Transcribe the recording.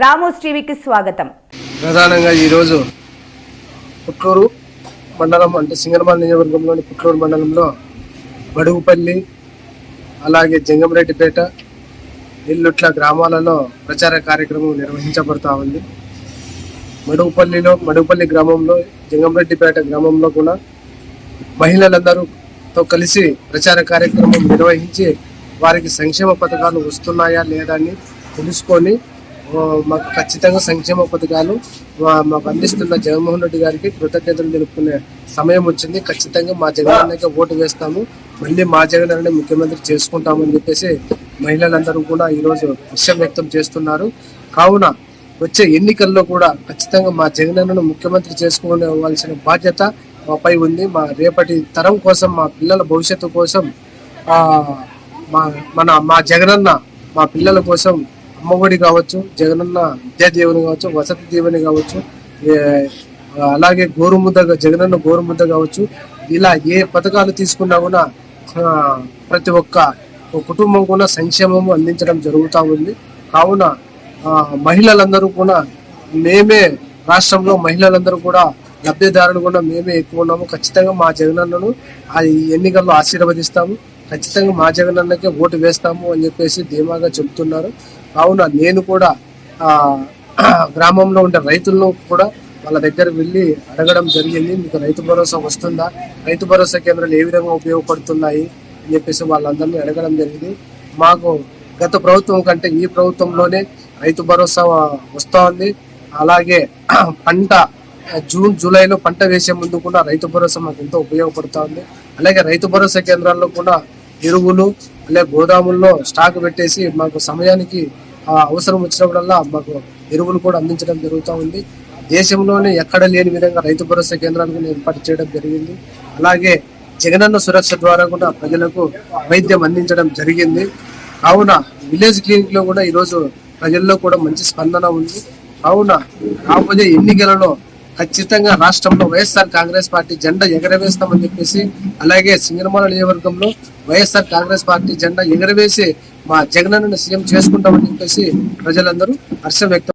Ramos టీవీకి స్వాగతం. ప్రధానంగా ఈరోజు పుట్లూరు మండలం అంటే సింగనమాల నియోజకవర్గంలోని పుట్లూరు మండలంలో బడుగుపల్లి అలాగే జంగంరెడ్డిపేట ఇల్లుట్ల గ్రామాలలో ప్రచార కార్యక్రమం నిర్వహించబడుతూ ఉంది. మడుగుపల్లిలో మడుగుపల్లి గ్రామంలో జంగంరెడ్డిపేట గ్రామంలో కూడా మహిళలందరూతో కలిసి ప్రచార కార్యక్రమం నిర్వహించి వారికి సంక్షేమ పథకాలు వస్తున్నాయా లేదా అని తెలుసుకొని మాకు ఖచ్చితంగా సంక్షేమ పథకాలు మాకు అందిస్తున్న జగన్మోహన్ రెడ్డి గారికి కృతజ్ఞతలు తెలుపుకునే సమయం వచ్చింది. ఖచ్చితంగా మా జగనన్నకే ఓటు వేస్తాము. మళ్ళీ మా జగన్ ముఖ్యమంత్రి చేసుకుంటామని చెప్పేసి మహిళలందరూ కూడా ఈరోజు విషయం వ్యక్తం చేస్తున్నారు. కావున వచ్చే ఎన్నికల్లో కూడా ఖచ్చితంగా మా జగనన్నను ముఖ్యమంత్రి చేసుకోవాల్సిన బాధ్యత మాపై ఉంది. మా రేపటి తరం కోసం మా పిల్లల భవిష్యత్తు కోసం మా మన మా జగనన్న మా పిల్లల కోసం అమ్మఒడి కావచ్చు జగనన్న విద్యా దీవెని కావచ్చు వసతి దీవెని కావచ్చు అలాగే గోరుముద్ద జగనన్న గోరుముద్ద కావచ్చు ఇలా ఏ పథకాలు తీసుకున్నా కూడా ప్రతి ఒక్క కుటుంబం కూడా సంక్షేమము అందించడం జరుగుతూ ఉంది. కావున మహిళలందరూ కూడా మేమే రాష్ట్రంలో మహిళలందరూ కూడా లబ్ధిదారులు కూడా మేమే ఎక్కువ ఉన్నాము. ఖచ్చితంగా మా జగనన్నను ఆ ఈ ఎన్నికల్లో ఆశీర్వదిస్తాము. ఖచ్చితంగా మా జగనన్నకే ఓటు వేస్తాము అని చెప్పేసి ధీమాగా చెబుతున్నారు. కావున నేను కూడా గ్రామంలో ఉండే రైతులను కూడా వాళ్ళ దగ్గర వెళ్ళి అడగడం జరిగింది. మీకు రైతు భరోసా వస్తుందా? రైతు భరోసా కేంద్రాలు ఏ విధంగా ఉపయోగపడుతున్నాయి అని చెప్పేసి వాళ్ళందరినీ అడగడం జరిగింది. మాకు గత ప్రభుత్వం కంటే ఈ ప్రభుత్వంలోనే రైతు భరోసా వస్తోంది అలాగే పంట జూన్ జూలైలో పంట వేసే ముందు కూడా రైతు భరోసా మాకు ఎంతో ఉపయోగపడుతోంది అలాగే రైతు భరోసా కేంద్రాల్లో కూడా ఎరువులు అంటే గోదాముల్లో స్టాక్ పెట్టేసి మాకు సమయానికి ఆ, అవసరం వచ్చినప్పుడల్లా మాకు ఎరువులు కూడా అందించడం జరుగుతూ ఉంది. దేశంలోనే ఎక్కడ లేని విధంగా రైతు భరోసా కేంద్రాలను ఏర్పాటు చేయడం జరిగింది. అలాగే జగనన్న సురక్ష ద్వారా కూడా ప్రజలకు వైద్యం అందించడం జరిగింది. కావున విలేజ్ క్లినిక్లో కూడా ఈరోజు ప్రజల్లో కూడా మంచి స్పందన ఉంది. కావున కాకపోతే ఎన్నికలలో ఖచ్చితంగా రాష్ట్రంలో వైఎస్ఆర్ కాంగ్రెస్ పార్టీ జెండా ఎగరవేస్తామని చెప్పేసి అలాగే సింగనమాల నియోజకవర్గంలో వైఎస్ఆర్ కాంగ్రెస్ పార్టీ జెండా ఎగరవేసి మా జగనన్న సీఎం చేసుకుంటామని చెప్పేసి ప్రజలందరూ హర్షం వ్యక్తం